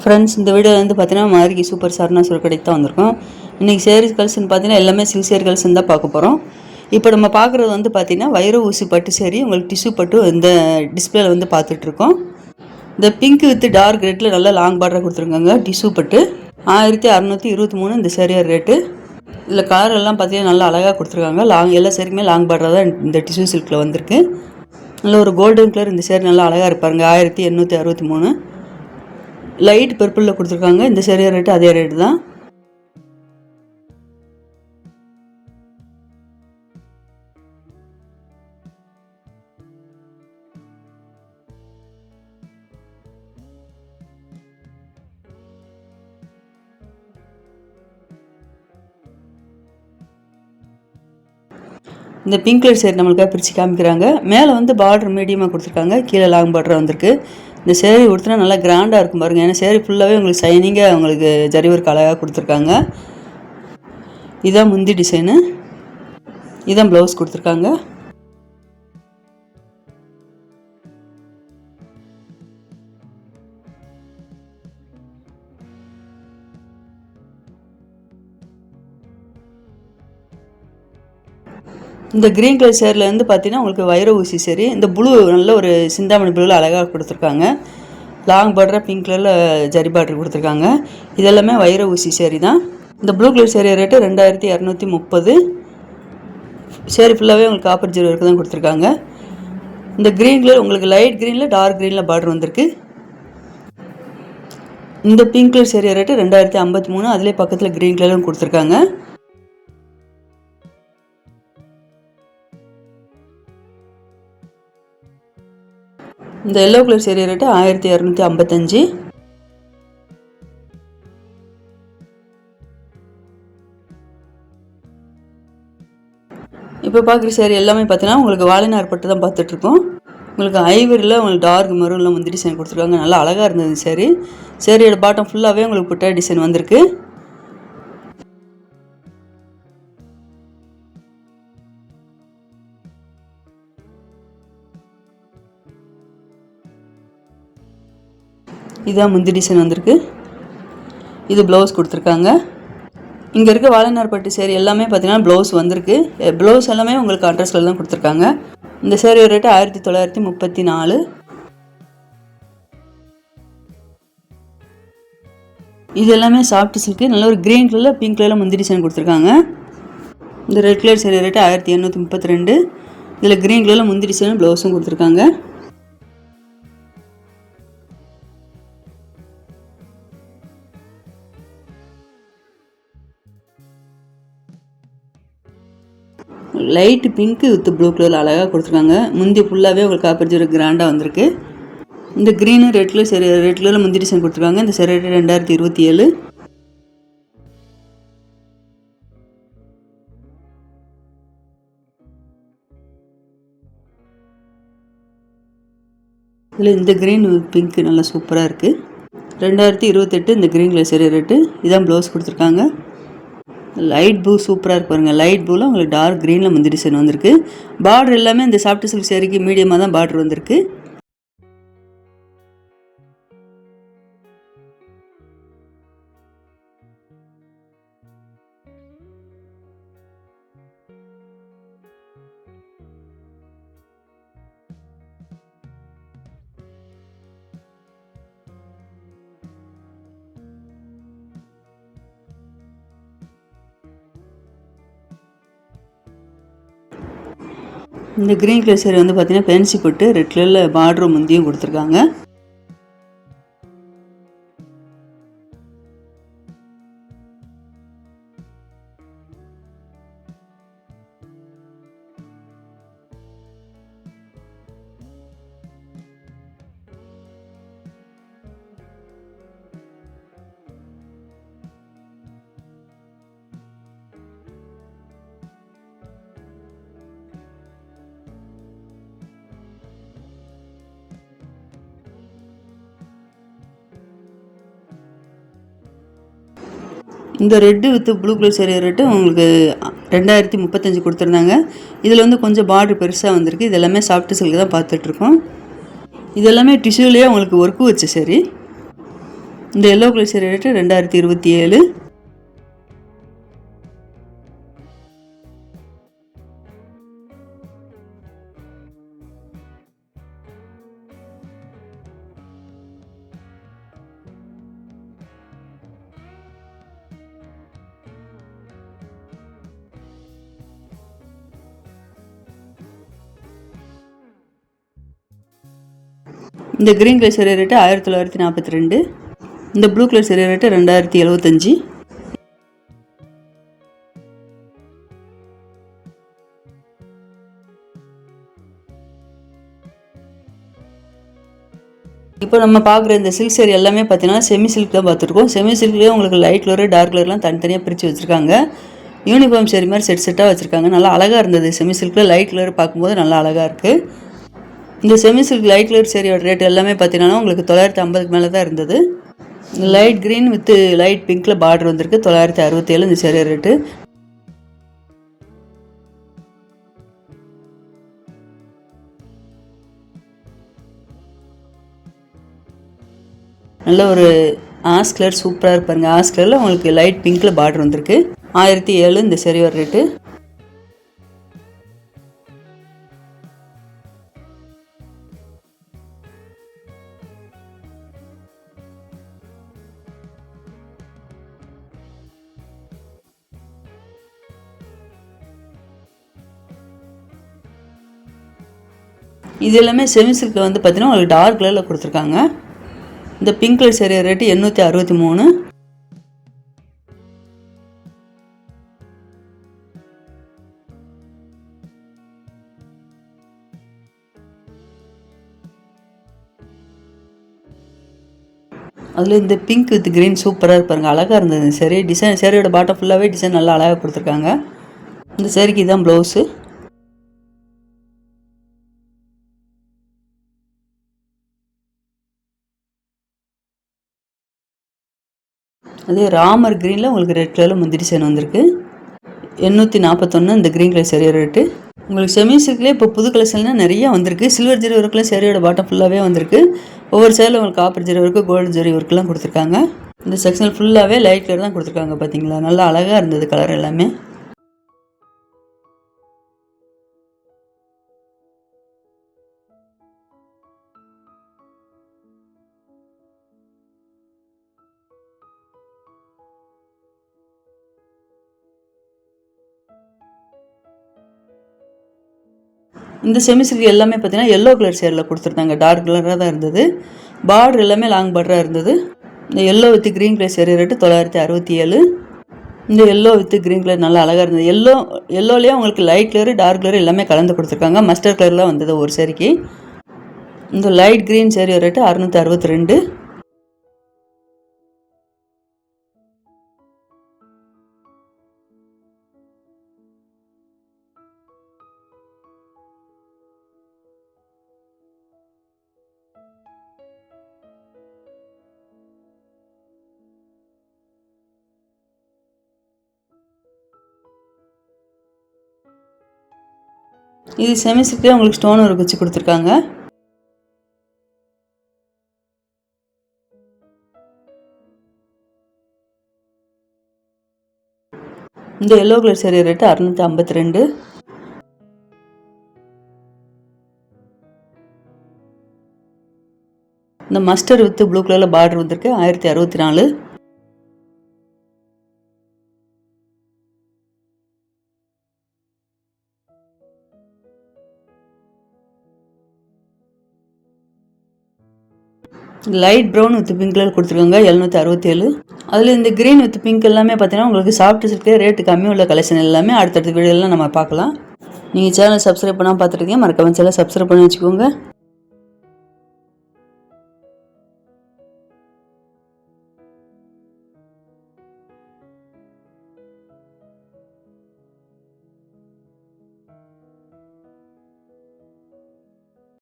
Friends இந்த video வந்து பார்த்தீங்கன்னா மாதிரி சூப்பர் சார்னா சொல்லி கடைக்கு தான் வந்திருக்கோம். இன்றைக்கி சேரீஸ் கலெக்ஷன் பார்த்தீங்கன்னா எல்லாமே சில்க் சேரீ கலெக்ஷன் தான் பார்க்க போகிறோம் இப்போ நம்ம பார்க்குறது வந்து பார்த்தீங்கன்னா வைர ஊசி பட்டு சேரீ உங்களுக்கு டிஷ்யூ பட்டு இந்த டிஸ்பிளேல வந்து பார்த்துட்ருக்கோம் இந்த பிங்க் வித் டார்க் ரேட்டில் நல்லா லாங் பார்டராக கொடுத்துருக்காங்க டிஷ்யூ பட்டு. ஆயிரத்தி அறநூற்றி இருபத்தி மூணு இந்த சேரீயோட ரேட்டு இதில் கலர் எல்லாம் பார்த்தீங்கன்னா நல்லா அழகாக கொடுத்துருக்காங்க. லாங் எல்லா சேரீக்குமே லாங் பார்டராக தான் இந்த டிஷ்யூ சில்கில் வந்திருக்கு. நல்ல ஒரு கோல்டன் கலர் இந்த சேரீ நல்லா அழகாக இருப்பாருங்க ஆயிரத்தி எண்ணூற்றி அறுபத்தி மூணு. லைட் பர்பிளில் கொடுத்துருக்காங்க. இந்த சரியா ரேட்டு அதே ரேட்டு தான். இந்த பிங்க் கலர் சேர் நம்மளுக்காக பிரித்து காமிக்கிறாங்க. மேலே வந்து பார்டர் மீடியமாக கொடுத்துருக்காங்க. கீழே லாங் பார்டர் வந்திருக்கு. இந்த சேரீ கொடுத்தனா நல்லா கிராண்டாக இருக்கும் பாருங்கள் ஏன்னா சேரீ ஃபுல்லாகவே உங்களுக்கு ஷைனிங்காக உங்களுக்கு ஜரி ஒர்க் அழகாக கொடுத்துருக்காங்க. இதான் முந்தி டிசைனு இதான் ப்ளவுஸ் கொடுத்துருக்காங்க. இந்த க்ரீன் கலர் சேரில் இருந்து பார்த்தீங்கன்னா உங்களுக்கு வைர ஊசி சரி இந்த ப்ளூ நல்ல ஒரு சிந்தாமணி ப்ளூவில் அழகாக கொடுத்துருக்காங்க. லாங் பார்டராக பிங்க் கலரில் ஜரி பார்டர் கொடுத்துருக்காங்க. இதெல்லாமே வைர ஊசி சேரி தான். இந்த ப்ளூ கலர் சேரீ ரேட்டு ரெண்டாயிரத்தி இரநூத்தி முப்பது. சேரீ ஃபுல்லாகவே உங்களுக்கு காப்பர் ஜீரோ வரைக்கும் தான் கொடுத்துருக்காங்க. இந்த க்ரீன் கலர் உங்களுக்கு லைட் க்ரீனில் டார்க் க்ரீனில் பார்டர் வந்திருக்கு. இந்த பிங்க் கலர் சேரீ ரேட்டு ரெண்டாயிரத்தி ஐம்பத்தி மூணு அதிலே பக்கத்தில் க்ரீன் கலரும் கொடுத்துருக்காங்க. இந்த எல்லோ கலர் சேரீ ரேட்டு ஆயிரத்தி இரநூத்தி ஐம்பத்தஞ்சு. இப்போ பார்க்குற சேரீ எல்லாமே பார்த்தீங்கன்னா உங்களுக்கு வாழைநார் பட்டு தான் பார்த்துட்ருக்கோம். உங்களுக்கு ஐவரியில் உங்களுக்கு டார்க் மருன்லாம் வந்து டிசைன் கொடுத்துருக்காங்க. நல்லா அழகாக இருந்தது சரி சேரீயோட பாட்டம் ஃபுல்லாகவே உங்களுக்கு புட்டா டிசைன் வந்திருக்கு. இதுதான் முந்தி டிசைன் வந்திருக்கு. இது ப்ளவுஸ் கொடுத்துருக்காங்க. இங்கே இருக்க வாழைநார் பட்டு சேரீ எல்லாமே பார்த்தீங்கன்னா ப்ளவுஸ் வந்திருக்கு. ப்ளவுஸ் எல்லாமே உங்களுக்கு அட்ரஸில் தான் கொடுத்துருக்காங்க. இந்த சேரீ ரேட்டு ஆயிரத்தி தொள்ளாயிரத்தி முப்பத்தி நாலு. இது எல்லாமே சாஃப்ட் சில்க்கு நல்ல ஒரு க்ரீன் கலரில் பிங்க் கலரில் முந்தி டிசைன் கொடுத்துருக்காங்க. இந்த ரெட் கலர் சேரீ ரேட்டு ஆயிரத்தி எண்ணூற்றி முப்பத்தி ரெண்டு. இதில் க்ரீன் கலரில் முந்தி டிசைனும் ப்ளவுஸும் கொடுத்துருக்காங்க. லைட் பிங்க்கு வித் ப்ளூ கலரில் அழகாக கொடுத்துருக்காங்க. முந்தி ஃபுல்லாகவே உங்களுக்கு காப்பர் ஒரு கிராண்டாக வந்திருக்கு. இந்த க்ரீனு ரெட்டில் சரி ரெட் கலரில் முந்தி டிசைன் கொடுத்துருக்காங்க. இந்த சரி ரெண்டாயிரத்தி இருபத்தி ஏழு. இதில் இந்த க்ரீன் பிங்க் நல்லா சூப்பராக இருக்குது ரெண்டாயிரத்தி இருபத்தெட்டு இந்த க்ரீன் கலர் சரி ரேட்டு இதான் ப்ளவுஸ் கொடுத்துருக்காங்க. லைட் ப்ளூ சூப்பராக இருக்கு பாருங்கள் லைட் ப்ளூவில் உங்களுக்கு டார்க் க்ரீனில் வந்து டிசைன் வந்திருக்கு. பார்டர் எல்லாமே இந்த சாஃப்ட் சில்க் சேரீக்கு மீடியமாக தான் பார்டர் வந்திருக்கு. இந்த க்ரீன் கலர் சேரீ வந்து பார்த்தீங்கன்னா பென்சி போட்டு ரெட் கலரில் பார்டரும் முந்தியும் கொடுத்துருக்காங்க. இந்த red with blue colour saree rate உங்களுக்கு ரெண்டாயிரத்தி முப்பத்தஞ்சு கொடுத்துருந்தாங்க. இதில் வந்து கொஞ்சம் பார்டர் பெருசாக வந்திருக்கு. இது எல்லாமே சாஃப்ட் சில்க் தான் பார்த்துட்ருக்கோம். இது எல்லாமே டிஷ்யூலேயே உங்களுக்கு ஒர்க்கு வச்சு சரி. இந்த எல்லோ கலர் சேரீ ரேட்டு ரெண்டாயிரத்தி இருபத்தி ஏழு. இந்த க்ரீன் கலர் சேரீ ரேட்டு ஆயிரத்தி தொள்ளாயிரத்தி நாற்பத்தி ரெண்டு. இந்த ப்ளூ கலர் சேரீ ரேட்டு ரெண்டாயிரத்தி எழுபத்தஞ்சி இப்போ நம்ம பார்க்குற இந்த சில்க் சேரீ எல்லாமே பார்த்தீங்கன்னா செமி சில்க் தான் பார்த்துருக்கோம். செமி சில்க்லேயே உங்களுக்கு லைட் கலரு டார்க் கலர்லாம் தனித்தனியாக பிரித்து வச்சுருக்காங்க. யூனிஃபார்ம் சேரீ மாதிரி செட் செட்டாக வச்சுருக்காங்க. நல்லா அழகாக இருந்தது செமி சில்கில் லைட் கலர் பார்க்கும்போது நல்லா அழகாக இருக்குது இந்த செமி சில்க் லைட் கலர் சேரீயோட ரேட் எல்லாமே பார்த்தீங்கன்னா உங்களுக்கு தொள்ளாயிரத்தி ஐம்பதுக்கு மேலே தான் இருந்தது. லைட் க்ரீன் வித் லைட் பிங்க்கில் பார்டர் வந்திருக்கு. தொள்ளாயிரத்தி அறுபத்தேழு இந்த சேரீ ரேட்டு நல்ல ஒரு ஆஸ் கலர் சூப்பராக இருப்பாருங்க ஆஸ் கலரில் உங்களுக்கு லைட் பிங்க்கில் பார்டர் வந்திருக்கு. ஆயிரத்தி ஏழு இந்த சேரீயோட ரேட்டு இது எல்லாமே செமி சில்கில் வந்து பார்த்தீங்கன்னா உங்களுக்கு டார்க் கலரில் கொடுத்துருக்காங்க. இந்த பிங்க் கலர் சேரீ ரேட்டு எண்ணூற்றி அறுபத்தி மூணு. அதில் இந்த பிங்க் வித் கிரீன் சூப்பராக இருப்பாருங்க அழகாக இருந்தது சரி சேரீ டிசைன் சேரீயோட பாட்டம் ஃபுல்லாகவே டிசைன் நல்லா அழகாக கொடுத்துருக்காங்க. இந்த சேரீக்கு இதுதான் ப்ளவுஸு அதே ராமர் க்ரீனில் உங்களுக்கு ரெட் கலரில் முந்திரி டிசைன் வந்திருக்கு. எண்ணூற்றி நாற்பத்தொன்று இந்த க்ரீன் கலர் சரியாக ரேட்டு உங்களுக்கு செமி சில்க்லேயே இப்போ புது கலெக்ஷன்லாம் நிறையா வந்திருக்கு. சில்வர் ஜெரி ஒர்க்கில் சேரியோட பாட்டம் ஃபுல்லாகவே வந்திருக்கு. ஒவ்வொரு சேரில் உங்களுக்கு copper zari work gold zari ஒர்க்லாம் கொடுத்துருக்காங்க. இந்த செக்ஷன் ஃபுல்லாகவே லைட் கலர் தான் கொடுத்துருக்காங்க பார்த்தீங்களா நல்லா அழகாக இருந்தது கலர் எல்லாமே. இந்த செமிஸ்டருக்கு எல்லாமே பார்த்தீங்கன்னா எல்லோ கலர் சேரில் கொடுத்துருந்தாங்க. டார்க் கலராக தான் இருந்தது. பார்டர் எல்லாமே லாங் பார்டராக இருந்தது. இந்த yellow with green colour saree rate தொள்ளாயிரத்தி அறுபத்தி ஏழு இந்த எல்லோ வித்து க்ரீன் கலர் நல்லா அழகாக இருந்தது. எல்லோ எல்லோலேயே உங்களுக்கு லைட் கலர் டார்க் கலர் எல்லாமே கலந்து கொடுத்துருக்காங்க. மஸ்டர் கலர்லாம் வந்தது ஒரு சேரீக்கு இந்த லைட் க்ரீன் சேரீ ரேட்டு அறுநூற்றி அறுபத்தி ரெண்டு. இது செமிஸ்டர்லேயே உங்களுக்கு ஸ்டோன் ஒர்க் வச்சு கொடுத்துருக்காங்க. இந்த எல்லோ கலர் சேரீ ரேட்டு அறுநூற்றி ஐம்பத்தி ரெண்டு. இந்த மஸ்டர் வித் ப்ளூ கலரில் பார்டர் வந்திருக்கு ஆயிரத்தி அறுபத்தி நாலு. Light brown with pink colour கொடுத்துருக்காங்க எழுநூற்றி அறுபத்தேழு. அதில் இந்த க்ரீன் வித் பிங்க் எல்லாமே பார்த்தீங்கன்னா உங்களுக்கு சாஃப்ட் சில்கே ரேட்டு கம்மி உள்ள கலெக்ஷன் எல்லாமே அடுத்தடுத்த வீடியோலாம் நம்ம பார்க்கலாம். நீங்கள் சேனல் சப்ஸ்கிரைப் பண்ணால் பார்த்துருக்கீங்க மறக்காம சேனல் சப்ஸ்கிரைப் பண்ணி வச்சுக்கோங்க.